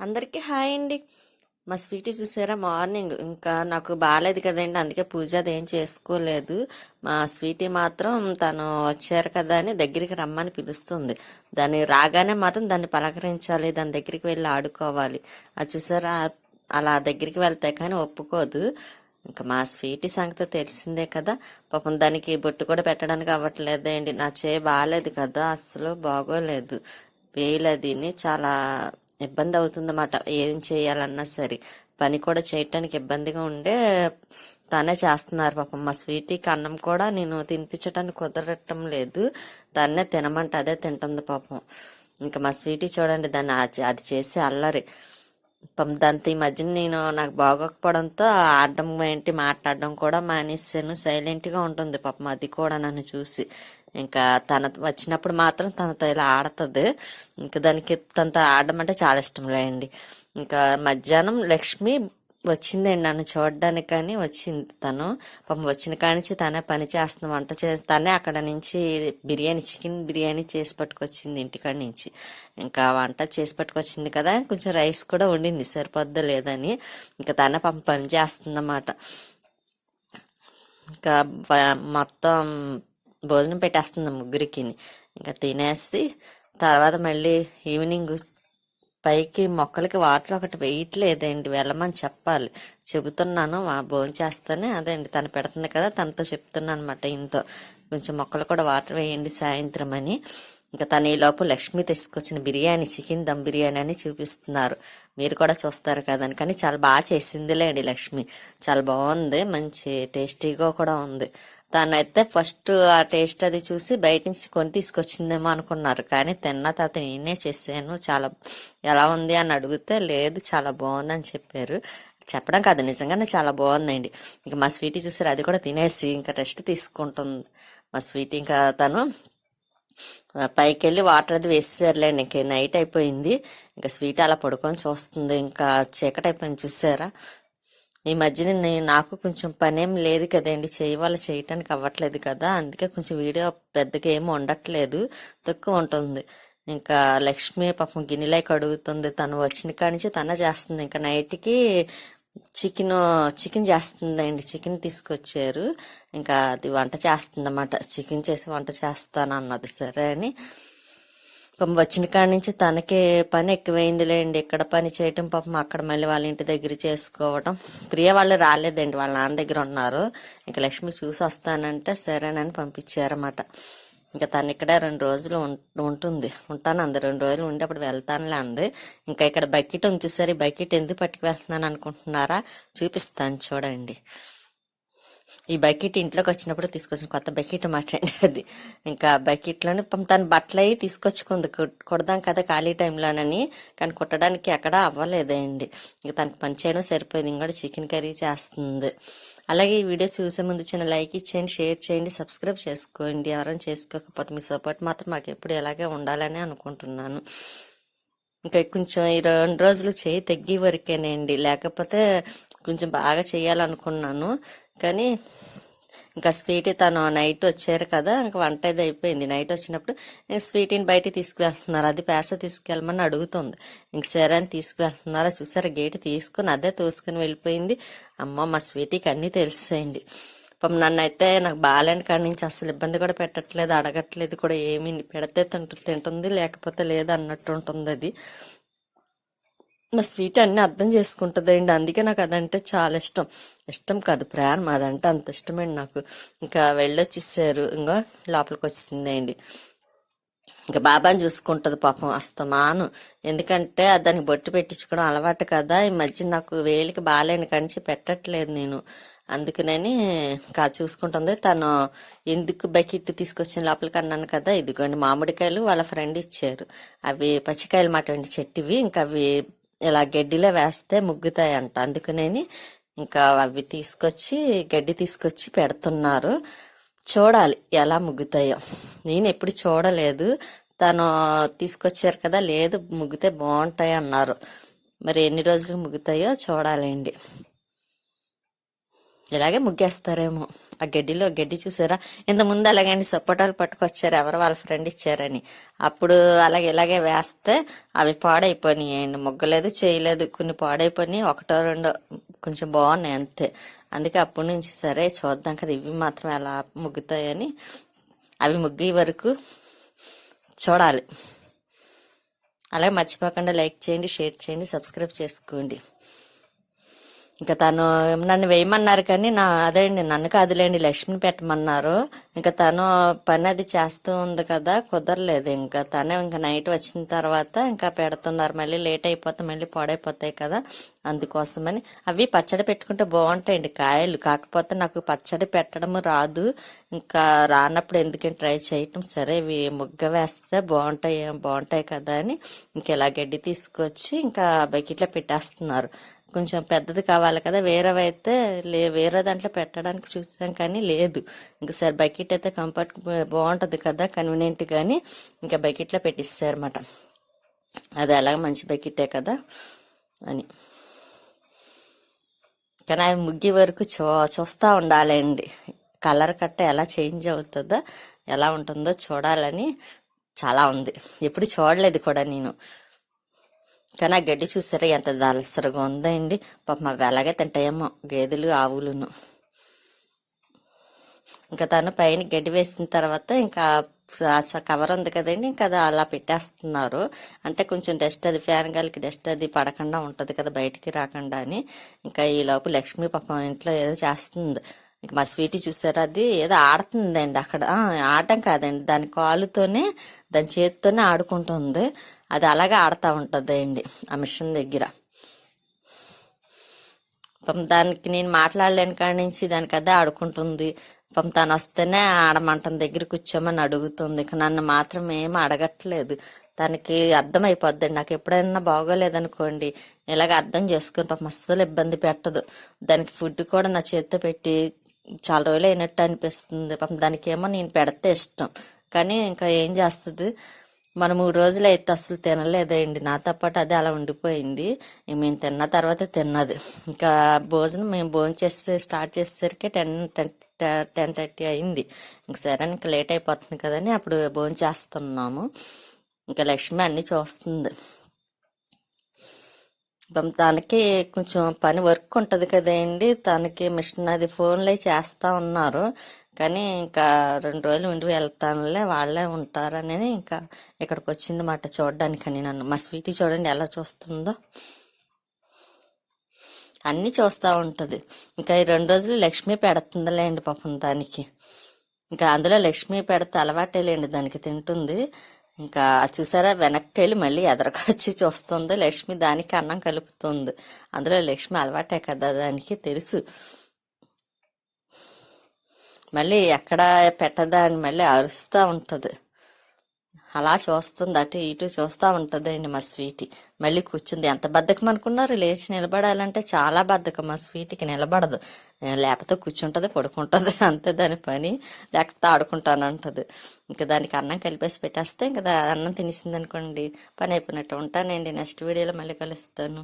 అందరికీ హాయ్ అండి. మా స్వీట్ చూసారా? మార్నింగ్ ఇంకా నాకు బాగాలేదు కదండి. అందుకే పూజ అది ఏం చేసుకోలేదు. మా స్వీటీ మాత్రం తను వచ్చారు కదా అని దగ్గరికి రమ్మని పిలుస్తుంది. దాన్ని రాగానే మాత్రం దాన్ని పలకరించాలి. దాని దగ్గరికి వెళ్ళి ఆడుకోవాలి. అది చూసారా? అలా దగ్గరికి వెళ్తే కానీ ఒప్పుకోదు. ఇంకా మా స్వీటీ సంగతి తెలిసిందే కదా. పాపం దానికి బొట్టు కూడా పెట్టడానికి అవ్వట్లేదండి నా చేయి బాగాలేదు కదా. అస్సలు బాగోలేదు. వేయలేదని చాలా ఇబ్బంది అవుతుందన్నమాట. ఏం చేయాలన్నా సరే. పని కూడా చేయటానికి ఇబ్బందిగా ఉండే తనే చేస్తున్నారు పాపం. మా స్వీటీకి అన్నం కూడా నేను తినిపించడానికి కుదరటం లేదు. దాన్నే తినమంటే అదే తింటుంది పాపం. ఇంకా మా స్వీటీ చూడండి దాన్ని అది చేసి అల్లరి. దాంతో ఈ మధ్యన నేను నాకు బాగోకపోవడంతో ఆడడం ఏంటి మాట్లాడడం కూడా మానేసాను సైలెంట్గా ఉంటుంది పాపం అది కూడా నన్ను చూసి. ఇంకా తన వచ్చినప్పుడు మాత్రం తనతో ఇలా ఆడుతుంది. ఇంకా దానికి తనతో ఆడడం అంటే చాలా ఇష్టంలే అండి ఇంకా మధ్యాహ్నం లక్ష్మి వచ్చిందండి నన్ను చూడడానికి కానీ వచ్చింది తను. పాపం వచ్చిన కానించి నుంచి తనే పని చేస్తున్న వంట చే తనే అక్కడ నుంచి బిర్యానీ చికెన్ బిర్యానీ చేసి పట్టుకొచ్చింది ఇంటికాడి నుంచి. ఇంకా వంట చేసి పట్టుకొచ్చింది కదా కొంచెం రైస్ కూడా వండింది సరిపోద్దా లేదని. ఇంకా తనే పాపం పని చేస్తుందన్నమాట. ఇంకా మొత్తం భోజనం పెట్టేస్తుంది ముగ్గురికి ఇంకా తినేసి తర్వాత మళ్ళీ ఈవినింగ్ పైకి మొక్కలకి వాటర్ ఒకటి వేయట్లేదండి వెళ్ళమని చెప్పాలి. చెబుతున్నాను మా భోజనం చేస్తానే అదే అండి తను పెడుతుంది కదా తనతో చెప్తున్నాను అనమాట ఇంతో. కొంచెం మొక్కలు కూడా వాటర్ వేయండి సాయంత్రం అని. ఇంకా తను ఈ లోపు లక్ష్మి తీసుకొచ్చిన బిర్యానీ చికెన్ దమ్ బిర్యానీ అని చూపిస్తున్నారు. మీరు కూడా చూస్తారు కదని కానీ చాలా బాగా చేసిందిలేండి లక్ష్మి. చాలా బాగుంది మంచి టేస్టీగా కూడా ఉంది. తనైతే ఫస్ట్ ఆ టేస్ట్ అది చూసి బయట నుంచి కొని తీసుకొచ్చిందేమో అనుకున్నారు. కానీ తిన్న తర్వాత నేనే చేశాను. చాలా ఎలా ఉంది అని అడిగితే లేదు చాలా బాగుంది అని చెప్పారు. చెప్పడం కాదు నిజంగానే చాలా బాగుందండి. ఇంకా మా స్వీటీ చూసారు అది కూడా తినేసి ఇంకా రెస్ట్ తీసుకుంటుంది. మా స్వీటీ ఇంకా తను పైకి వెళ్ళి వాటర్ అది వేసేసారులేండి. ఇంకా నైట్ అయిపోయింది. ఇంకా స్వీట్ అలా పడుకొని చూస్తుంది. ఇంకా చీకటి అయిపోయింది చూసారా? ఈ మధ్యన నేను నాకు కొంచెం పనేం లేదు కదండి. చేయవాళ్ళ చేయటానికి అవ్వట్లేదు కదా. అందుకే కొంచెం వీడియో పెద్దగా ఏమి ఉండట్లేదు తక్కువ ఉంటుంది. ఇంకా లక్ష్మి పాపం గిన్నెలై కడుగుతుంది. తను వచ్చిన కాడి నుంచి తన చేస్తుంది. ఇంకా నైట్కి చికెన్ చికెన్ చేస్తుందండి. చికెన్ తీసుకొచ్చారు. ఇంకా అది వంట చేస్తుందన్నమాట. చికెన్ చేసి వంట చేస్తాను అన్నది సరే అని వచ్చిన కాడి నుంచి తనకే పని ఎక్కువైందిలేండి. ఇక్కడ పని చేయటం పాపం అక్కడ మళ్ళీ వాళ్ళ ఇంటి దగ్గర చేసుకోవడం ప్రియ వాళ్ళు రాలేదండి. వాళ్ళ నాన్న దగ్గర ఉన్నారు. ఇంకా లక్ష్మి చూసి వస్తానంటే సరేనని పంపించారన్నమాట. ఇంకా తను ఇక్కడ రెండు రోజులు ఉం- ఉంటుంది. ఉంటాను అంది. రెండు రోజులు ఉండి అప్పుడు వెళ్తానులే అంది. ఇంకా ఇక్కడ బకెట్ ఉంది చూసారు. ఈ బకెట్ ఎందుకు పట్టుకు వెళ్తున్నాను అనుకుంటున్నారా? చూపిస్తాను చూడండి. ఈ బకెట్ ఇంట్లోకి వచ్చినప్పుడు తీసుకొచ్చిన కొత్త బకెట్ మాట్లాడి అది. ఇంకా బకెట్లోనే తన బట్టలు అవి తీసుకొచ్చుకుంది. కుడదాం కదా ఖాళీ టైంలోనని. కానీ కుట్టడానికి ఎక్కడ అవ్వలేదండి. ఇక తనకు పని చేయడం సరిపోయింది. ఇంకా చికెన్ కర్రీ చేస్తుంది. అలాగే ఈ వీడియో చూసే ముందు చిన్న లైక్ ఇచ్చేయండి షేర్ చేయండి సబ్స్క్రైబ్ చేసుకోండి. ఎవరైనా చేసుకోకపోతే మీ సపోర్ట్ మాత్రం మాకు ఎప్పుడు ఇలాగే ఉండాలని అనుకుంటున్నాను. ఇంకా కొంచెం ఈ రెండు రోజులు చేయి తగ్గి వరకేనండి. లేకపోతే కొంచెం బాగా చేయాలనుకున్నాను. కానీ ఇంకా స్వీటీ తను నైట్ వచ్చారు కదా ఇంకా వంట ఇది అయిపోయింది. నైట్ వచ్చినప్పుడు ఇంక స్వీటీని బయటికి తీసుకువెళ్తున్నారు అది పేస తీసుకెళ్ళమని అడుగుతుంది. ఇంక సరే అని తీసుకువెళ్తున్నారా చూసారా గేట్ తీసుకుని అదే తోసుకుని వెళ్ళిపోయింది. అమ్మ మా స్వీటీకి అన్నీ తెలిసేయండి. పాపం నన్ను అయితే నాకు బాగాలేని కాడి నుంచి అసలు ఇబ్బంది కూడా పెట్టట్లేదు అడగట్లేదు కూడా ఏమీ. పెడితే తింటు తింటుంది లేకపోతే లేదు అన్నట్టు ఉంటుంది అది. మా స్వీట్ అన్ని అర్థం చేసుకుంటుందండి. అందుకే నాకు అదంటే చాలా ఇష్టం. ఇష్టం కాదు ప్రాణం అదంటే అంత ఇష్టమండి నాకు. ఇంకా వెళ్ళొచ్చేసారు ఇంకా లోపలికి వచ్చేసిందండి ఇంకా బాబాని చూసుకుంటుంది పాపం అస్తమాను. ఎందుకంటే దానికి బొట్టు పెట్టించుకోవడం అలవాటు కదా. ఈ మధ్య నాకు వేలికి బాగాలేని కనిచి పెట్టట్లేదు నేను. అందుకనని కా చూసుకుంటుంది. తను ఎందుకు బకెట్ తీసుకొచ్చిన లోపలికి అన్నాను కదా ఇదిగోండి మామిడికాయలు వాళ్ళ ఫ్రెండ్ ఇచ్చారు. అవి పచ్చికాయలు మాట అండి చెట్టువి. ఇంకా అవి ఇలా గడ్డిలో వేస్తే ముగ్గుతాయంట. అందుకనేని ఇంకా అవి తీసుకొచ్చి గడ్డి తీసుకొచ్చి పెడుతున్నారు. చూడాలి ఎలా ముగ్గుతాయో. నేను ఎప్పుడు చూడలేదు. తను తీసుకొచ్చారు కదా లేదు ముగ్గితే బాగుంటాయి అన్నారు మరి ఎన్ని రోజులు ముగ్గుతాయో చూడాలండి. ఇలాగే ముగ్గేస్తారేమో. ఆ గడ్డిలో గడ్డి చూసారా? ఇంత ముందు అలాగని సపోటాలు పట్టుకొచ్చారు. ఎవరు వాళ్ళ ఫ్రెండ్ ఇచ్చారని. అప్పుడు అలాగే ఇలాగే వేస్తే అవి పాడైపోయినాయండి ముగ్గలేదు చేయలేదు. కొన్ని పాడైపోయినాయి ఒకటో రెండో కొంచెం బాగున్నాయి అంతే. అందుకే అప్పటి నుంచి సరే చూద్దాం కదా ఇవి మాత్రం ఎలా ముగ్గుతాయని. అవి ముగ్గే వరకు చూడాలి. అలాగే మర్చిపోకుండా లైక్ చేయండి షేర్ చేయండి సబ్స్క్రైబ్ చేసుకోండి. ఇంకా తను నన్ను వేయమన్నారు కానీ నా అదే అండి నన్ను కాదులేండి లక్ష్మిని పెట్టమన్నారు. ఇంకా తను పని అది చేస్తూ ఉంది కదా కుదరలేదు. ఇంకా తనే ఇంకా నైట్ వచ్చిన తర్వాత ఇంకా పెడుతున్నారు. మళ్ళీ లేట్ అయిపోతే మళ్ళీ పాడైపోతాయి కదా అందుకోసమని. అవి పచ్చడి పెట్టుకుంటే బాగుంటాయండి కాయలు. కాకపోతే నాకు పచ్చడి పెట్టడం రాదు. ఇంకా రానప్పుడు ఎందుకని ట్రై చేయటం? సరే ఇవి ముగ్గ వేస్తే బాగుంటాయి బాగుంటాయి కదా అని. ఇంకా ఇలా గడ్డి తీసుకొచ్చి ఇంకా బకెట్లో పెట్టేస్తున్నారు. కొంచెం పెద్దది కావాలి కదా వేరేవైతే లే వేరే దాంట్లో పెట్టడానికి చూసాం కానీ లేదు. ఇంకా సరే బకెట్ అయితే కంఫర్ట్ బాగుంటుంది కదా కన్వీనియంట్ కానీ ఇంకా బకెట్లో పెట్టిస్తారన్నమాట. అది అలాగ మంచి బకెటే కదా అని. కానీ అవి ముగ్గి వరకు చూ చూస్తూ ఉండాలండి. కలర్ కట్ట ఎలా చేంజ్ అవుతుందో ఎలా ఉంటుందో చూడాలని చాలా ఉంది. ఎప్పుడు చూడలేదు కూడా నేను. కానీ ఆ గడ్డి చూసారా? ఎంత దలసరగా ఉందండి. పాపం అవి అలాగే తింటాయేమో గేదెలు ఆవులను. ఇంకా తను పైన గడ్డి వేసిన తర్వాత ఇంకా కవర్ ఉంది కదండి. ఇంకా అది అలా పెట్టేస్తున్నారు. అంటే కొంచెం డస్ట్ అది ఫ్యాన్ గాలికి డస్ట్ అది పడకుండా ఉంటుంది కదా బయటికి రాకుండా అని. ఇంకా ఈ లోపు లక్ష్మి పాపం ఇంట్లో ఏదో చేస్తుంది. ఇంకా మా స్వీటీ చూసారా అది? ఏదో ఆడుతుందండి అక్కడ. ఆడటం కాదండి. దాని కాలుతోనే దాని చేతితోనే ఆడుకుంటుంది. అది అలాగే ఆడుతూ ఉంటుంది అండి ఆ మిషన్ దగ్గర. పాపం దానికి నేను మాట్లాడలేని కాడి నుంచి దానికి అదే ఆడుకుంటుంది. పాపం తను వస్తేనే ఆడమంటం దగ్గర కూర్చోమని అడుగుతుంది. ఇక నన్ను మాత్రం ఏం అడగట్లేదు. తనకి అర్థమైపోద్దండి. నాకు ఎప్పుడైనా బాగోలేదనుకోండి. ఇలాగ అర్థం చేసుకుని పాపం అస్సలు ఇబ్బంది పెట్టదు. దానికి ఫుడ్ కూడా నా చేతితో పెట్టి చాలా రోజులు అయినట్టు అనిపిస్తుంది. పాపం దానికేమో నేను పెడితే ఇష్టం. కానీ ఇంకా ఏం చేస్తుంది? మనం మూడు రోజులు అయితే అసలు తినలేదండి. నాతో పాటు అదే అలా ఉండిపోయింది. మేము తిన్న తర్వాత తిన్నది. ఇంకా భోజనం మేము భోజనం చేసే స్టార్ట్ చేసేసరికి టెన్ టెన్ టెన్ థర్టీ అయింది. ఇంక సరే ఇంకా లేట్ అయిపోతుంది కదని అప్పుడు భోజనం చేస్తున్నాము. ఇంకా లక్ష్మి అన్ని చూస్తుంది. తనకి కొంచెం పని వర్క్ ఉంటుంది కదండి. తనకి మిషన్ అది ఫోన్లో చేస్తా ఉన్నారు. కానీ ఇంకా రెండు రోజులు ఉండి వెళ్తానులే వాళ్ళే ఉంటారనేది ఇంకా ఇక్కడికి వచ్చింది మాట చూడడానికని నన్ను. మా స్వీటీ చూడండి ఎలా చూస్తుందో. అన్నీ చూస్తూ ఉంటుంది. ఇంకా ఈ రెండు రోజులు లక్ష్మి పెడుతుందిలేండి పాపం దానికి. ఇంకా అందులో లక్ష్మి పెడితే అలవాటేలేండి దానికి తింటుంది. ఇంకా చూసారా వెనక్కి వెళ్ళి మళ్ళీ ఎదరకొచ్చి చూస్తుంది. లక్ష్మి దానికి అన్నం కలుపుతుంది. అందులో లక్ష్మి అలవాటే కదా దానికి తెలుసు. మళ్ళీ ఎక్కడ పెట్టదా అని మళ్ళీ అరుస్తూ ఉంటుంది. అలా చూస్తుంది అటు ఇటు చూస్తూ ఉంటుందండి మా స్వీటీ. మళ్ళీ కూర్చుంది ఎంత బద్ధకం అనుకున్నారు? లేచి నిలబడాలంటే చాలా బద్ధకం మా స్వీటీకి నిలబడదు. లేకపోతే కూర్చుంటుంది పడుకుంటుంది అంతే దాని పని. లేకపోతే అంటుంది ఇంకా దానికి అన్నం కలిపేసి పెట్టేస్తే ఇంకా అన్నం తినేసింది అనుకోండి పని అయిపోయినట్టు ఉంటానండి. నెక్స్ట్ వీడియోలో మళ్ళీ కలుస్తాను.